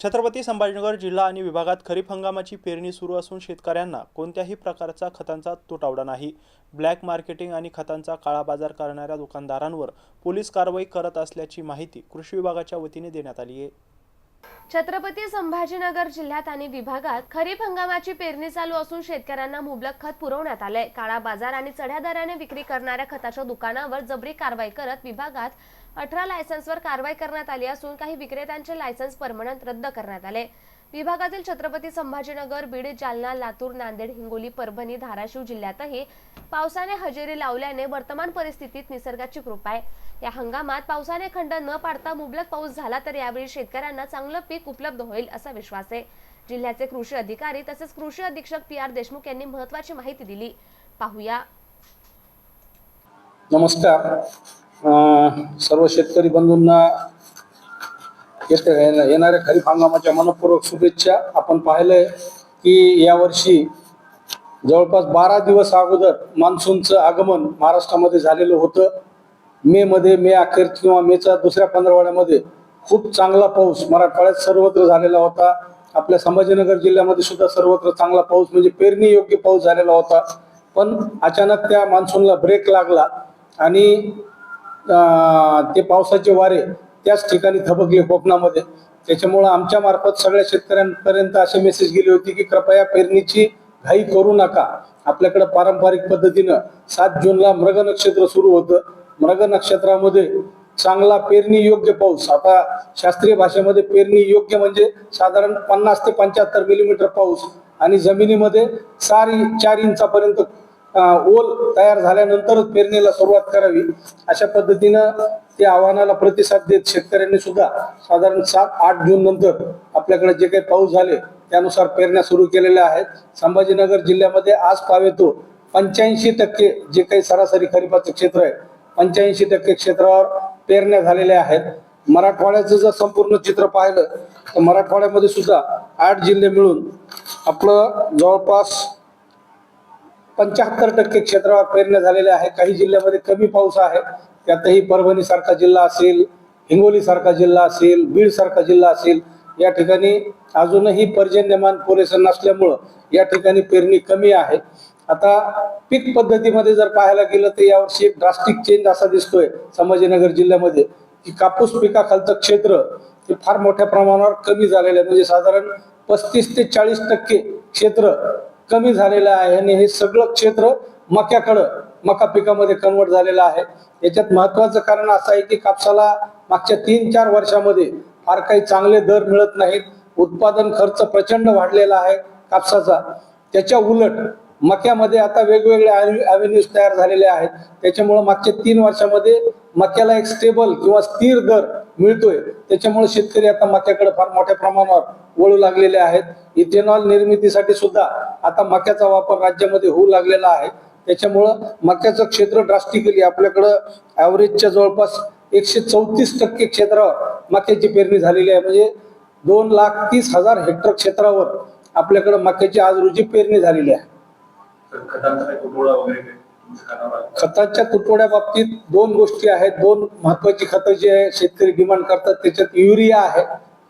छत्रपती संभाजीनगर जिल्हा आणि विभागात खरीप हंगामाची पेरणी सुरू असून शेतकऱ्यांना कोणत्याही प्रकारचा खतांचा तुटवडा नाही. ब्लॅक मार्केटिंग आणि खतांचा काळा बाजार करणाऱ्या दुकानदारांवर पोलीस कारवाई करत असल्याची माहिती कृषी विभागाच्या वतीने देण्यात आली आहे. छत्रपती संभाजीनगर जिल्ह्यात आणि विभागात खरीप हंगामाची पेरणी चालू असून शेतकऱ्यांना मुबलक खत पुरवण्यात आलंय. काळा बाजार आणि चढ्या दराने विक्री करणाऱ्या खताच्या दुकानावर जबरी कारवाई करत विभागात अठरा लायसन्सवर कारवाई करण्यात आली असून काही विक्रेत्यांचे लायसन्स परमनंट रद्द करण्यात आले. विभागातील छत्रपती संभाजीनगर बीड जालना लातूर नांदेड हिंगोली परभणी धाराशिव जिल्ह्यातही पावसाने हजेरी लावल्याने वर्तमान परिस्थितीत निसर्गाची कृपा आहे. या हंगामात पावसाने खंड न पाडता मुबलक पाऊस झाला तर यावेळी शेतकऱ्यांना चांगलं पीक उपलब्ध होईल असा विश्वास आहे. जिल्ह्याचे कृषी अधिकारी तसेच कृषी अधीक्षक पी आर देशमुख यांनी महत्वाची माहिती दिली. पाहूया. नमस्कार. सर्व शेतकरी बंधूंना येत- येणाऱ्या खरीप हंगामाच्या मनपूर्वक शुभेच्छा. आपण पाहिलंय की यावर्षी जवळपास बारा दिवस अगोदर मान्सूनचं आगमन महाराष्ट्रामध्ये झालेलं होतं. मे मध्ये मे अखेर किंवा मेच्या दुसऱ्या पंधरवाड्यामध्ये खूप चांगला पाऊस मराठवाड्यात सर्वत्र झालेला होता. आपल्या संभाजीनगर जिल्ह्यामध्ये सुद्धा सर्वत्र चांगला पाऊस म्हणजे पेरणी योग्य पाऊस झालेला होता. पण अचानक त्या मान्सूनला ब्रेक लागला आणि ते पावसाचे वारे त्याच ठिकाणी थबकले कोकणामध्ये. त्याच्यामुळं आमच्या मार्फत सगळ्या शेतकऱ्यांपर्यंत असे मेसेज गेले होते की कृपया पेरणीची घाई करू नका. आपल्याकडे पारंपरिक पद्धतीनं सात जूनला मृग नक्षत्र सुरू होतं. मृग नक्षत्रामध्ये चांगला पेरणी योग्य पाऊस. आता शास्त्रीय भाषेमध्ये पेरणी योग्य म्हणजे साधारण पन्नास ते पंच्याहत्तर मिलीमीटर पाऊस आणि जमिनीमध्ये चार चार इंचापर्यंत ओल तयार झाल्यानंतरच पेरणीला सुरुवात करावी. अशा पद्धतीनं त्या आव्हानाला प्रतिसाद देत शेतकऱ्यांनी सुद्धा साधारण सात आठ जून नंतर आपल्याकडे जे काही पाऊस झाले त्यानुसार पेरण्या सुरू केलेल्या आहेत. संभाजीनगर जिल्ह्यामध्ये आज पावेतो पंच्याऐंशी टक्के जे काही सरासरी खरीपाचं क्षेत्र आहे पंच्याऐंशी टक्के क्षेत्रावर पेरण्या झालेल्या आहेत. मराठवाड्याचं जर संपूर्ण चित्र पाहिलं तर मराठवाड्यामध्ये सुद्धा आठ जिल्हे मिळून आपलं जवळपास पंच्याहत्तर टक्के क्षेत्रावर पेरण्या झालेल्या आहे काही जिल्ह्यामध्ये कमी पाऊस आहे. त्यातही परभणी सारखा जिल्हा असेल हिंगोली सारखा जिल्हा असेल बीड सारखा जिल्हा असेल या ठिकाणी अजूनही पर्जन्यमान पुरेसं नसल्यामुळं या ठिकाणी पेरणी कमी आहे. आता पीक पद्धतीमध्ये जर पाहायला गेलं तर यावर्षी एक ड्रास्टिक चेंज असा दिसतोय संभाजीनगर जिल्ह्यामध्ये की कापूस पिकाखालचं क्षेत्र हे फार मोठ्या प्रमाणावर कमी झालेलं आहे. म्हणजे साधारण पस्तीस ते चाळीस टक्के क्षेत्र कमी झालेलं आहे आणि हे सगळं क्षेत्र मक्याकडं मका पिकामध्ये कन्वर्ट झालेलं आहे. याच्यात महत्वाचं कारण असं आहे की कापसाला मागच्या तीन चार वर्षामध्ये फार काही चांगले दर मिळत नाहीत. उत्पादन खर्च प्रचंड वाढलेला आहे कापसाचा. त्याच्या उलट मक्यामध्ये आता वेगवेगळे अव्हेन्यूज तयार झालेले आहेत. त्याच्यामुळं मागच्या तीन वर्षामध्ये मक्याला एक स्टेबल किंवा स्थिर दर मिळतोय. त्याच्यामुळे शेतकरी आता मक्याकडे फार मोठ्या प्रमाणावर वळू लागलेले आहेत. इथेनॉल निर्मितीसाठी सुद्धा आता मक्याचा वापर राज्यामध्ये होऊ लागलेला आहे. त्याच्यामुळं मक्याचं क्षेत्र ड्रास्टिकली आपल्याकडं ॲव्हरेजच्या जवळपास एकशे चौतीस टक्के क्षेत्रावर मक्याची पेरणी झालेली आहे. म्हणजे दोन लाख तीस हजार हेक्टर क्षेत्रावर आपल्याकडं मक्याची आज रोजी पेरणी झालेली आहे. खताच्या तुटवड्या बाबतीत दोन गोष्टी आहेत. दोन महत्वाची खतं जे आहे शेतकरी डिमांड करतात त्याच्यात युरिया आहे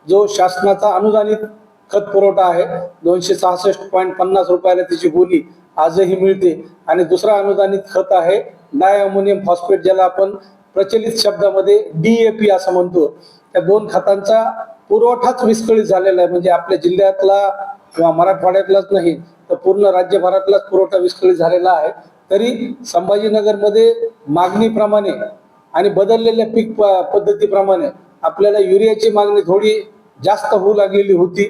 जो शासनाचा अनुदानित खत पुरवठा आहे. दोनशे सहासष्ट पॉईंट पन्नास रुपयाला त्याची गोणी आजही मिळते. आणि दुसरा अनुदानित खत आहे डाय अमोनियम फॉस्फेट ज्याला आपण प्रचलित शब्दामध्ये डीएपी असं म्हणतो. त्या दोन खतांचा पुरवठाच विस्कळीत झालेला आहे. म्हणजे आपल्या जिल्ह्यातला किंवा मराठवाड्यातलाच नाही तर पूर्ण राज्यभरातलाच पुरवठा विस्कळीत झालेला आहे. तरी संभाजीनगरमध्ये मागणीप्रमाणे आणि बदललेल्या पीक प- पद्धतीप्रमाणे आपल्याला युरियाची मागणी थोडी जास्त होऊ लागलेली होती.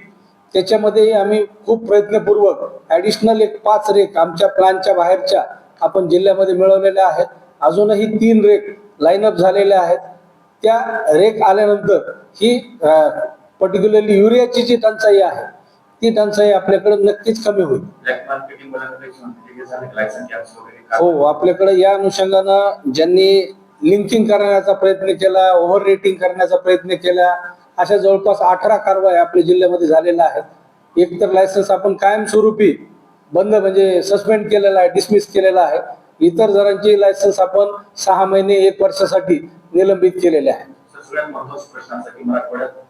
त्याच्यामध्येही आम्ही खूप प्रयत्नपूर्वक ॲडिशनल एक पाच रेक आमच्या प्लॅनच्या बाहेरच्या आपण जिल्ह्यामध्ये मिळवलेल्या आहेत. अजूनही तीन रेक लाईनअप झालेल्या आहेत. त्या रेक आल्यानंतर ही पर्टिक्युलरली युरियाची जी टंचाई आहे ती टंचाई आपल्याकडे नक्कीच कमी होईल. हो आपल्याकडे या अनुषंगानं ज्यांनी लिंकिंग करण्याचा प्रयत्न केला ओव्हर रेटिंग करण्याचा प्रयत्न केला अशा जवळपास अठरा कारवाई आपल्या जिल्ह्यामध्ये झालेल्या आहेत. एक तर लायसन्स आपण कायमस्वरूपी बंद म्हणजे सस्पेंड केलेला आहे डिसमिस केलेला आहे. इतर जणांची लायसन्स आपण सहा महिने एक वर्षासाठी निलंबित केलेले आहे.